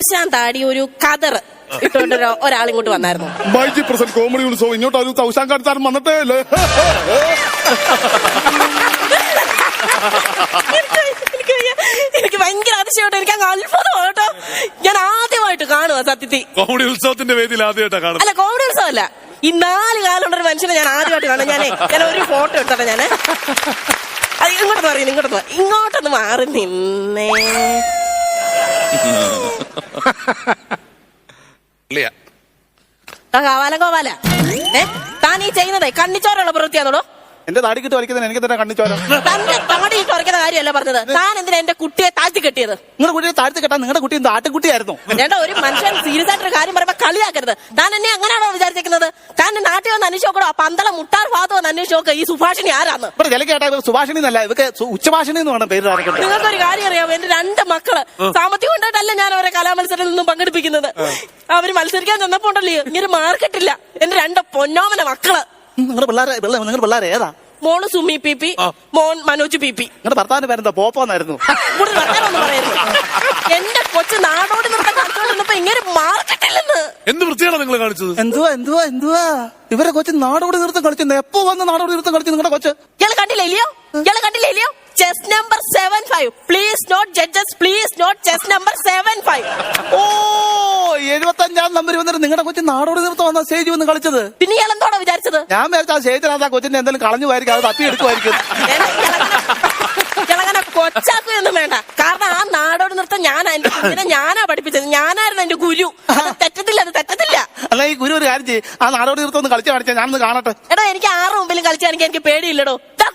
ഞാൻ താടി ഒരു കതർ ഇട്ടുകൊണ്ട് ഒരാൾ ഒരാളിങ്ങോട്ട് വന്നായിരുന്നു. മൈജി പ്രസന്റ് കോമഡി ഉത്സവം ഇങ്ങോട്ട് ഒരു തൗശാൻ കാണിച്ചാലും വന്നിട്ടേ അല്ലേ എനിക്ക് വയ്യ. എനിക്ക് ഭയങ്കര അതിശയോട്ടോ എനിക്ക് അങ്ങ് അത്ഭുതമാണ് കേട്ടോ. ഞാൻ ആദ്യമായിട്ട് കാണുക സത്യത്തിൽ. കോമഡി ഉത്സവത്തിന്റെ വേദിയിൽ ആദ്യമായിട്ടാ കാണുന്നത്. അല്ല കോമഡി ഉത്സവമല്ല. ഈ നാല് കാലുള്ള ഒരു മനുഷ്യനെ ഞാൻ ആദ്യമായിട്ട് കാണും. ഞാനേ ഞാൻ ഒരു ഫോട്ടോ എടുത്തോട്ടെ ഞാൻ. അത് ഇങ്ങോട്ടൊന്ന് പറയും ഇങ്ങോട്ടൊന്ന് പറ- ഇങ്ങോട്ടൊന്ന് മാറി നിന്നേ. ആ ഗോപാല ഏ താൻ ഈ ചെയ്യുന്നതേ കണ്ണിച്ചോരുള്ള പ്രവൃത്തിയാണോ എന്റെ താടിക്കിട്ട് വലിക്കുന്നത് എനിക്ക് തന്നെ കണ്ണിച്ചോര. തന്റെ താടി കുറയ്ക്കുന്ന കാര്യമല്ല പറഞ്ഞത്. താൻ എന്തിനാ എന്റെ കുട്ടിയെ താഴ്ത്തി കെട്ടിയത്? നിങ്ങളുടെ കുട്ടിയെ താഴ്ത്തി കെട്ടാൻ നിങ്ങളുടെ കുട്ടി എന്ത് ആട്ടുകുട്ടിയായിരുന്നു വേണ്ട ഒരു മനുഷ്യൻ സീരിയസ് ആയിട്ടൊരു കാര്യം പറയുമ്പോ കളിയാക്കരുത്. താൻ എന്നെ അങ്ങനെയാണോ വിചാരിച്ചിരിക്കുന്നത് താൻ നാട്ടിൽ വന്ന് അനുശോക്കണോ പന്തള മുട്ടാർ ഭാഗത്ത് വന്ന് നോക്കുക ഈ സുഭാഷിണി ആരാന്ന്? ഇവിടെ ചില കേട്ടാ ഇവർ സുഭാഷിണി എന്നല്ല ഇതൊക്കെ സു- ഉച്ചഭാഷിണി എന്ന് പറഞ്ഞ പേര് ആരൊക്കെ നിങ്ങൾക്കൊരു കാര്യം അറിയാമോ? എന്റെ രണ്ട് മക്കൾ സാമ്പത്തികം കൊണ്ടായിട്ടല്ല ഞാൻ അവരെ കലാമത്സരത്തിൽ നിന്നും പങ്കെടുപ്പിക്കുന്നത്. അവർ മത്സരിക്കാൻ ചെന്നപ്പോ ഉണ്ടല്ലോ ഇങ്ങനെ മാർക്കറ്റില്ല എന്റെ രണ്ട് പൊന്നോമന മക്കൾ. നിങ്ങളുടെ പിള്ളേരെ നിങ്ങളുടെ പിള്ളേരെ ഏതാ? മോൾ സുമി പി പി മോൻ മനോജ് പി പി. നിങ്ങളുടെ ഭർത്താവിന്റെ പേരെന്താ? പോപ്പോന്നായിരുന്നു കൂടുതൽ വർത്താനൊന്നും പറയരുത്. എന്റെ കൊച്ചു നാടോടി നൃത്തം കളിച്ചോണ്ടിരുന്നപ്പോ ഇങ്ങനെ മാർക്കറ്റില്ലെന്ന് എന്ത് വൃത്തിയാണ് നിങ്ങൾ കാണിച്ചത്? എന്തുവാ എന്തുവാ എന്തുവാ? ഇവരെ കൊച്ചു നാടോടി നൃത്തം കളിച്ചു എപ്പോ വന്ന് നാടോടി നൃത്തം കളിച്ചു നിങ്ങളുടെ കൊച്ചു? ഇയാൾ കണ്ടില്ല ഇല്ലയോ? ഇയാൾ കണ്ടില്ല ഇല്ലയോ? Chest number seven five please note judges please note chest number seven five ഓ എഴുപത്തഞ്ചാം നമ്പർ വന്നിട്ട് നിങ്ങളുടെ കൊച്ചു നാടോടി നൃത്തം വന്ന സ്റ്റേജ് വന്ന് കളിച്ചത്? പിന്നെ ഇയാൾ എന്തോടാ വിചാരിച്ചത്? ഞാൻ വിചാരിച്ച ആ സ്റ്റേജിനകത്ത് ആ കൊച്ചിന്റെ എന്തെങ്കിലും കളഞ്ഞു പോയിരിക്കും അത് തപ്പി എടുക്കുമായിരിക്കും. കൊച്ചാക്കുകയൊന്നും വേണ്ട. കാരണം ആ നാടോടി നൃത്തം ഞാനാ എന്റെ കുഞ്ഞിനെ ഞാനാ പഠിപ്പിച്ചത്. ഞാനായിരുന്നു എന്റെ ഗുരു. അത് തെറ്റത്തില്ല അത് തെറ്റത്തില്ല. അല്ല ഈ ഗുരു ഒരു കാര്യം ചെയ്യും. ആ നാടോടി നൃത്തം ഒന്ന് കളിച്ചു കാണിച്ചാൽ ഞാനൊന്ന് കാണട്ടെ. എടാ എനിക്ക് ആറ് മുമ്പിലും കളിച്ചാണെങ്കിൽ എനിക്ക് പേടിയില്ലടോ. ദാ,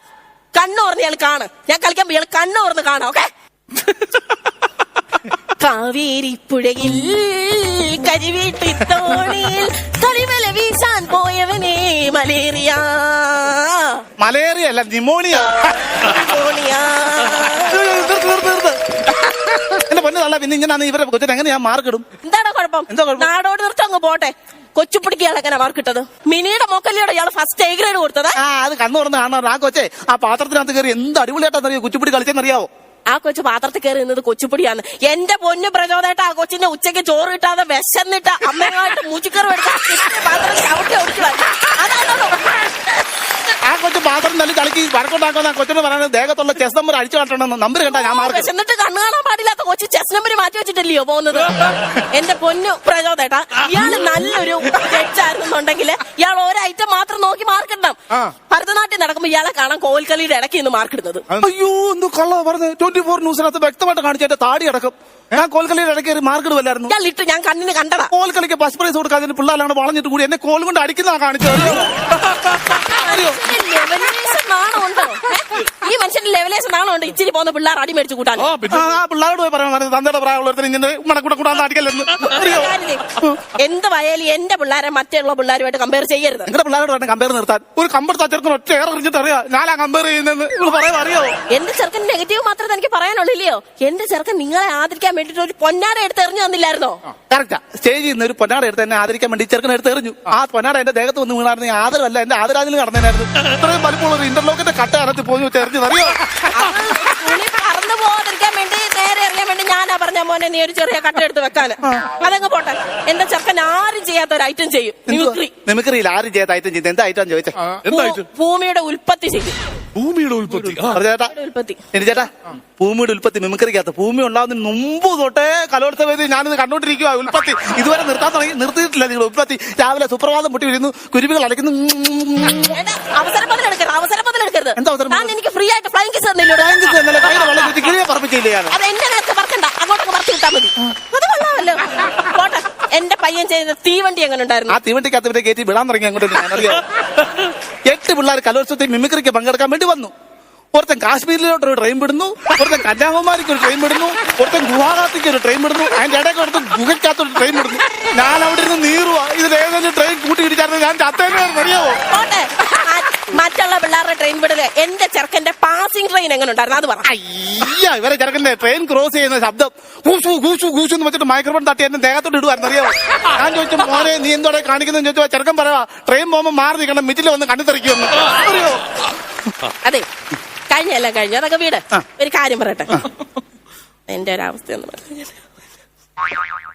ഞാൻ ഇയാൾ കാണ്. ഞാൻ കളിക്കാൻ ഇയാൾ കണ്ണ് ഓർന്ന് കാണാം ഓക്കെ? കാവേരിപ്പുഴയിൽ കരിവീട്ടി തോണിയിൽ കരിമല വീശാൻ പോയവനെ മലേറിയ. മലേറിയ അല്ല നിമോണിയ. നിമോണിയ. എന്റെ പൊന്നു തള്ള പിന്നെ ഇങ്ങനെ ഇവരെ കൊച്ചിന് എങ്ങനെ ഞാൻ മാർക്കിടും? എന്താണ് കുഴപ്പം? എന്താ കുഴപ്പം? നാടോട് നിർത്തം അങ്ങ് പോട്ടെ. കൊച്ചുപിടിക്ക് ഇയാൾ എങ്ങനെ മാർക്ക് കിട്ടത് മിനിയുടെ മൊക്കല്ലിയോടെ ഇയാൾ ഫസ്റ്റ് എ ഗ്രേഡ് കൊടുത്തത്? ആ അത് കണ്ണു തുറന്ന് കാണാറ് ആ കൊച്ചെ ആ പാത്രത്തിനകത്ത് കയറി എന്ത് അടിപൊളിയായിട്ടാണെന്നറിയോ? കൊച്ചുപിടി കളിച്ചെന്നറിയാവോ? ആ കൊച്ചു പാത്രത്തിൽ കയറി നിന്നത് കൊച്ചുപൊടിയാണ്. എന്റെ പൊന്നു പ്രചോദനായിട്ട് ആ കൊച്ചിന്റെ ഉച്ചയ്ക്ക് ചോറ് കിട്ടാതെ വിശന്നിട്ട് അമ്മയുമായിട്ട് മൂച്ചിക്കറി ആ കൊച്ചു പാത്രം നല്ല കളിക്ക് വഴക്കുണ്ടാക്കുന്ന കൊച്ചിനോട് കൊച്ചിന് പറയുന്നത് ദേഹത്തുള്ള ചെസ് നമ്പർ അടിച്ചു കാട്ടണമെന്ന് നമ്പർ കണ്ടാ ഞാൻ മാർക്ക്. വിശന്നിട്ട് കണ്ണു കാണാൻ പാടില്ലാത്ത കൊച്ചു ചെസ് നമ്പർ മാറ്റി വെച്ചിട്ടല്ലയോ പോകുന്നത്? എന്റെ പൊന്നു പ്രചോദേട്ടാ ഇയാൾ നല്ലൊരു ജഡ്ജായിരുന്നുണ്ടെങ്കിൽ ഇയാൾ ഒരു ഐറ്റം മാത്രം നോക്കി മാർക്ക് ഇടണം ആ. ഭരതനാട്യം നടക്കുമ്പോ ഇയാളെ കാണാൻ കോൽക്കളിയുടെ ഇടയ്ക്ക് മാർക്ക് ഇടുന്നത് അയ്യോ എന്തോ കൊള്ളോ പറഞ്ഞത് ട്വന്റി ഫോർ ന്യൂസിനകത്ത് വ്യക്തമായിട്ട് കാണിച്ചിട്ട് താടി അടക്കം. ഞാൻ കോൽക്കളിയുടെ ഇടയ്ക്ക് കയറി വല്ലായിരുന്നു ഞാൻ ഇട്ട് ഞാൻ കണ്ണിന് കണ്ടതാ. കോൽക്കളിക്ക് ബസ് പ്രൈസ് കൊടുക്കാതെ പിള്ളേരാണ് വളഞ്ഞിട്ട് കൂടി എന്നെ കോൽ കൊണ്ട് അടിക്കുന്നതാ കാണിച്ചത്. ഈ മനുഷ്യന്റെ ലെവലേഷൻ ഉണ്ട് ഇച്ചിരി പോകുന്ന പിള്ളേർ അടി മേടിച്ച് കൂട്ടാൻ. ആ പിള്ളേരോട് പോയി പറയാൻ തന്തയുടെ പ്രായമുള്ളവരുടെ ഇങ്ങനെ മണക്കൂടെ കൂടാന്ന് അടിക്കല്ലെന്ന് അറിയോ? എന്ത് വയാലും എന്റെ പിള്ളേരെ മറ്റുള്ള പിള്ളേരുമായിട്ട് കമ്പയർ ചെയ്യരുത്. നിങ്ങളുടെ പിള്ളേരോട് വേണം കമ്പയർ നിർത്താൻ. ഒരു കമ്പെടുത്ത ചെറുക്കൻ ഒറ്റ ഏറെ എറിഞ്ഞിട്ട് അറിയാ. ഞാനാ കമ്പയർ ചെയ്യുന്നത് നിങ്ങൾ പറയാൻ അറിയോ? എന്റെ ചെറുക്കൻ നെഗറ്റീവ് മാത്രമേ എനിക്ക് പറയാനുള്ളില്ലയോ? എന്റെ ചെറുക്കൻ നിങ്ങളെ ആദരിക്കാൻ വേണ്ടിട്ട് ഒരു പൊന്നാട എടുത്ത് എറിഞ്ഞു തന്നില്ലായിരുന്നോ? കറക്റ്റാ സ്റ്റേജിൽ നിന്ന് ഒരു പൊന്നാട എടുത്ത് എന്നെ ആദരിക്കാൻ വേണ്ടി ചെറുക്കൻ എടുത്ത് എറിഞ്ഞു. ആ. പൊന്നാട എന്റെ ദേഹത്ത് വന്ന് വീണായിരുന്നു. ഈ ആദരവല്ല എന്റെ ആദരാജിൽ നടന്നേനായിരുന്നു. ഇത്രയും പലപ്പോഴും ഒരു ഇന്റർലോക്കിന്റെ കട്ട അകത്ത് പോയി എറിഞ്ഞു. അറിയോ? പറന്നു പോകാതിരിക്കാൻ വേണ്ടി നേരെ എറിയാൻ വേണ്ടി ഞാനാ പറഞ്ഞ മോനെ നീ ഒരു ചെറിയ കട്ട എടുത്ത് വെക്കാൻ. അതങ്ങ് പോട്ടെ എന്റെ ചെറുക്കൻ ആരും ചെയ്യാത്ത ഒരു ഐറ്റം ചെയ്യും മിമിക്രി മിമിക്രിയിൽ ആരും ചെയ്യാത്ത ഐറ്റം ചെയ്ത്. എന്താ ഐറ്റം ചോദിച്ചേ? എന്തായിട്ട് ഭൂമിയുടെ ഉൽപ്പത്തി ചെയ്യും ഭൂമിയുടെ ഉൽപ്പത്തി. ആ, ചേട്ടാ? ഉൽപ്പത്തി. എനി ചേട്ടാ ഭൂമിയുടെ ഉൽപ്പത്തി മിമിക്രിക്കകത്ത് ഭൂമി ഉണ്ടാവുന്നതിന് മുമ്പ് തൊട്ടേ കലോത്സവ വേദി ഞാനിത് കണ്ടോണ്ടിരിക്കുക ഉൽപ്പത്തി. ഇതുവരെ നിർത്താൻ തുടങ്ങി നിർത്തിയിട്ടില്ല നിങ്ങൾ ഉൽപ്പത്തി. രാവിലെ സുപ്രഭാതം മുട്ടി വരുന്നു കുരുവികൾ അലക്കുന്നു വേണ്ട, അവസരം മുതലെടുക്കരുത് അവസരം മുതലെടുക്കരുത് എന്താ അവസരം താൻ എനിക്ക് ഫ്രീ ആയിട്ട് ഫ്ലൈങ് കിസ് തന്നില്ലൂടെ ബാങ്കിക്ക് ഇന്നലെ കയ്യിലെ വെള്ളം ചുറ്റി കിഴിയെ പറപ്പിച്ചില്ലേ ഞാൻ അത് എന്റെ പറക്കണ്ട അങ്ങോട്ടൊക്കെ പറത്തി വിട്ടാ മതി അത് കൊള്ളാമല്ലോ പോട്ടെ എന്റെ പയ്യൻ ചെയ്ത തീവണ്ടി എങ്ങനെ ഉണ്ടായിരുന്നു ആ തീവണ്ടിക്കകത്ത് ഇവരെ കയറ്റി വിടാൻ തുടങ്ങി അങ്ങോട്ട് ഞാനറിയാം. എട്ട് പിള്ളേർ കലോത്സവത്തിൽ മിമിക്രിക്ക് പങ്കെടുക്കാൻ വേണ്ടി വന്നു. ഒരുത്തൻ കാശ്മീരിലോട്ട് ഒരു ട്രെയിൻ വിടുന്നു ഒരുത്തൻ കന്യാകുമാരിക്ക് ഒരു ട്രെയിൻ വിടുന്നു ഒരുത്തൻ ഗുവാഹത്തിക്ക് ഒരു ട്രെയിൻ വിടുന്നു അതിന്റെ ഇടയ്ക്ക് ഒരുത്തൻ ഗുഹയ്ക്കകത്ത് ഒരു ട്രെയിൻ വിടുന്നു. ഞാൻ അവിടെ ഇരുന്ന് നീറുവാ. ഇതിൽ ഏതെങ്കിലും ട്രെയിൻ കൂട്ടി ഇടിച്ചായിരുന്നു ഞാൻ ചത്തേനായിരുന്നു അറിയാവോ? മറ്റുള്ള പിള്ളേരുടെ ട്രെയിൻ വിടൽ. എന്റെ ചെറുക്കന്റെ പാസിംഗ് ട്രെയിൻ എങ്ങനെ ഉണ്ടായിരുന്നു? അത് പറ. അയ്യ ഇവരെ ചെറുക്കന്റെ ട്രെയിൻ ക്രോസ് ചെയ്യുന്ന ശബ്ദം. കൂസു കൂസു കൂസു എന്ന് വെച്ചിട്ട് മൈക്രോഫോൺ തട്ടി എന്നെ ദേഹത്തോട്ട് ഇടുവായിരുന്നു. അറിയോ ഞാൻ ചോദിച്ചു മോനെ നീ എന്തോടെ കാണിക്കുന്നു ചോദിച്ചു ചെറുക്കൻ പറയാ ട്രെയിൻ പോകുമ്പോൾ മാറി നിൽക്കണം. മിറ്റിൽ വന്ന് തെറിക്കുമെന്ന്. അറിയോ? അതെ. കഴിഞ്ഞല്ല കഴിഞ്ഞു. അതൊക്കെ വീട്. ഒരു കാര്യം പറയട്ടെ. എന്റെ ഒരു അവസ്ഥ എന്ന് പറഞ്ഞു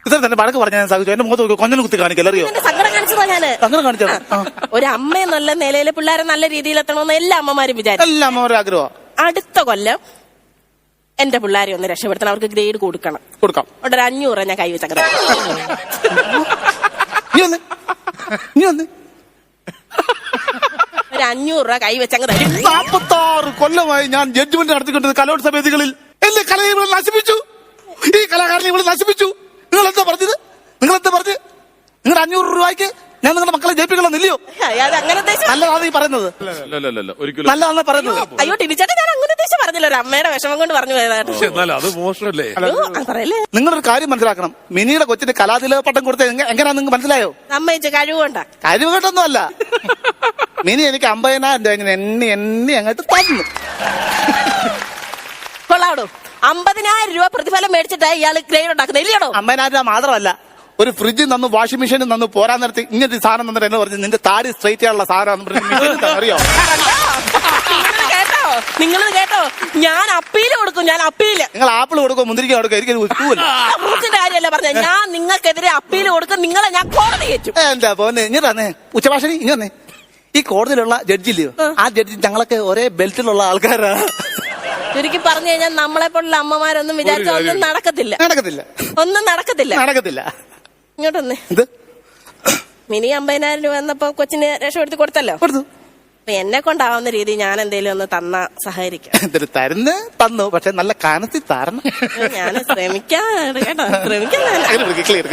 ഇത്ര തന്നെ വഴക്ക് പറഞ്ഞ ഞാൻ സാധിച്ചു എന്റെ മുഖത്ത് കൊഞ്ഞൽ കുത്തി കാണിക്കല്ലോ അറിയോ? കാണിച്ചതാ ഞാൻ? അങ്ങനെ ഒരു അമ്മ നല്ല നിലയിലെ പിള്ളേരെ നല്ല രീതിയിൽ എത്തണമെന്ന് എല്ലാ അമ്മമാരും വിചാരിച്ചു. എല്ലാം അമ്മ ഒരു അടുത്ത കൊല്ലം എന്റെ പിള്ളേരെ ഒന്ന് രക്ഷപ്പെടുത്തണം. അവർക്ക് ഗ്രേഡ് കൊടുക്കണം. കൊടുക്കാം. അവിടെ ഒരു അഞ്ഞൂറ് ഞാൻ കൈ നീ വന്ന്. നീ വന്ന്. ഒരു അഞ്ഞൂറ് രൂപ കൈവച്ചങ്ങ് തരും നാപ്പത്താറ് കൊല്ലമായി ഞാൻ ജഡ്ജ്മെന്റ് നടത്തിക്കൊണ്ടത് കലോത്സവ വേദികളിൽ എന്റെ കലയെ ഇവിടെ നശിപ്പിച്ചു. ഈ കലാകാരനെ ഇവിടെ നശിപ്പിച്ചു. നിങ്ങൾ എന്താ പറഞ്ഞത്? നിങ്ങൾ എന്താ പറഞ്ഞത്? നിങ്ങളുടെ അഞ്ഞൂറ് രൂപയ്ക്ക് ഞാൻ നിങ്ങളുടെ മക്കളെ ജയിപ്പിക്കണമെന്നില്ലയോ? അത് അങ്ങനെ ഉദ്ദേശം നല്ലതാണ് ഈ പറയുന്നത്. അല്ലല്ല ഒരിക്കലും. നല്ലതാണ് പറയുന്നത്. അയ്യോ ടിനിച്ചേട്ടാ ഞാൻ അങ്ങനെ ഉദ്ദേശം പറഞ്ഞില്ല ഒരു അമ്മയുടെ വിഷമം കൊണ്ട് പറഞ്ഞു പോയതായിട്ട് പക്ഷെ എന്നാലും അത് മോശമല്ലേ? അയ്യോ, ആ പറയല്ലേ. നിങ്ങളൊരു കാര്യം മനസ്സിലാക്കണം. മിനിയുടെ കൊച്ചിന്റെ കലാതിലക പട്ടം കൊടുത്ത എങ്ങനെയാ നിങ്ങൾക്ക് മനസ്സിലായോ? അമ്മയിച്ച് കഴിവുകൊണ്ട കഴിവുകേട്ടൊന്നും അല്ല മിനി എനിക്ക് അമ്പതിനായിരം രൂപ ഇങ്ങനെ എണ്ണി എണ്ണി അങ്ങോട്ട് തന്നു. കൊള്ളാടോ അമ്പതിനായിരം രൂപ പ്രതിഫലം മേടിച്ചിട്ടാ ഇയാൾ ഗ്രേഡ് ഉണ്ടാക്കുന്നത്. ഇല്ലയോ അമ്പതിനായിരം രൂപ മാത്രമല്ല. ഒരു ഫ്രിഡ്ജ് നിന്ന് വാഷിംഗ് മെഷീൻ നിന്ന് പോരാൻ നിർത്തി ഇങ്ങനത്തെ സാധനം തന്നിട്ട് എന്നെ പറഞ്ഞു നിന്റെ താടി സ്ട്രൈറ്റ് ചെയ്യാനുള്ള സാധനം അറിയോ? നിങ്ങൾ കേട്ടോ? ഞാൻ അപ്പീൽ കൊടുക്കും ഞാൻ അപ്പീൽ നിങ്ങൾ ആപ്പിൾ കൊടുക്കും മുന്തിരിക്ക കൊടുക്കും എനിക്ക് കാര്യമല്ല പറഞ്ഞ? ഞാൻ നിങ്ങൾക്കെതിരെ അപ്പീൽ കൊടുക്കും നിങ്ങളെ ഞാൻ കോടതി കയറ്റും. എന്താ പോന്നെ? ഇങ്ങനെ ഉച്ചഭാഷണി ഇങ്ങനെ ഈ കോടതിയിലുള്ള ജഡ്ജില്ലയോ ആ. ജഡ്ജി ഞങ്ങളൊക്കെ ഒരേ ബെൽറ്റിലുള്ള ആൾക്കാരാണ് ചുരുക്കി പറഞ്ഞു കഴിഞ്ഞാൽ നമ്മളെ പോലുള്ള അമ്മമാരൊന്നും വിചാരിച്ച ഒന്നും നടക്കത്തില്ല. നടക്കത്തില്ല. ഒന്നും നടക്കത്തില്ല. നടക്കത്തില്ല. ഇങ്ങോട്ടൊന്ന്. എന്ത്? മിനി അമ്പതിനായിരം രൂപ എന്നപ്പോ കൊച്ചിന് രക്ഷപ്പെടുത്തി കൊടുത്തല്ലോ. കൊടുത്തു. അപ്പൊ എന്നെ കൊണ്ടാവുന്ന രീതി ഞാൻ എന്തേലും ഒന്ന് തന്ന സഹകരിക്കാം എന്തൊരു തരുന്ന്? തന്നു. പക്ഷെ നല്ല കനത്തി തരണം. ഞാൻ ശ്രമിക്കാം കേട്ടോ. ശ്രമിക്കാൻ ഞാൻ. ചെയ്ത്.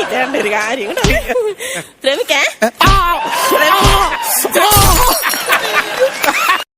ഇതാണ്ട് ഒരു കാര്യം. കേട്ടോ. ശ്രമിക്കേ! ശ്രമിക്കാം.